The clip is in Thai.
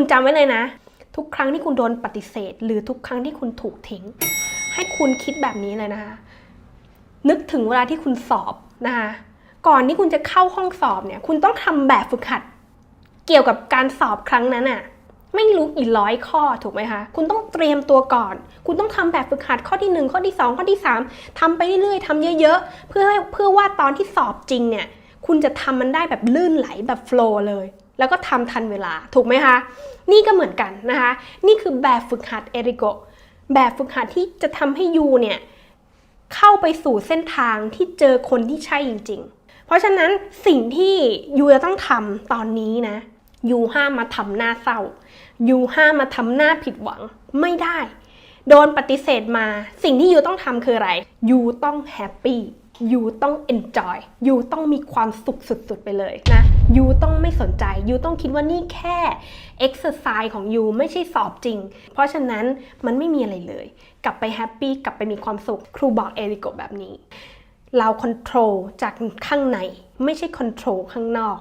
คุณจำไว้เลยนะ ทุกครั้งที่คุณโดนปฏิเสธ หรือทุกครั้งที่คุณถูกทิ้ง ให้คุณคิดแบบนี้เลยนะคะ นึกถึงเวลาที่คุณสอบนะคะก่อนที่คุณจะเข้าห้องสอบเนี่ย คุณต้องทำแบบฝึกหัด เกี่ยวกับการสอบครั้งนั้นน่ะไม่รู้กี่ร้อยข้อถูกไหมคะ คุณต้องเตรียมตัวก่อน คุณต้องทำแบบฝึกหัดข้อที่ 1 ข้อที่ 2 ข้อที่ 3ทำไปเรื่อยๆทำเยอะๆ เพื่อเพื่อว่าตอนที่สอบจริงเนี่ย คุณจะทำมันได้แบบลื่นไหลแบบโฟล์เลย แล้วก็ทำทันเวลาถูกไหมคะ นี่ก็เหมือนกันนะคะ นี่คือแบบฝึกหัดเอริโกแบบฝึกหัดที่จะทำให้ยูเนี่ยเข้าไปสู่เส้นทางที่เจอคนที่ใช่จริง ๆ เพราะฉะนั้นสิ่งที่ยูจะต้องทำตอนนี้นะยูห้ามมาทำหน้าเศร้ายูห้ามมาทำหน้าผิดหวังไม่ได้ โดนปฏิเสธมา สิ่งที่ยูต้องทำคืออะไรยูต้องแฮปปี้ยูต้องเอนจอยยูต้องมีความสุขสุด ๆ ไปเลยนะยูต้องไม่สนใจยูต้องคิดว่านี่แค่เอ็กซ์ไซส์ของยูไม่ใช่สอบจริง เพราะฉะนั้นมันไม่มีอะไรเลย กลับไปแฮปปี้กลับไปมีความสุข ครูบอกเอริโกแบบนี้ เราคอนโทรลจากข้างใน ไม่ใช่คอนโทรลข้างนอก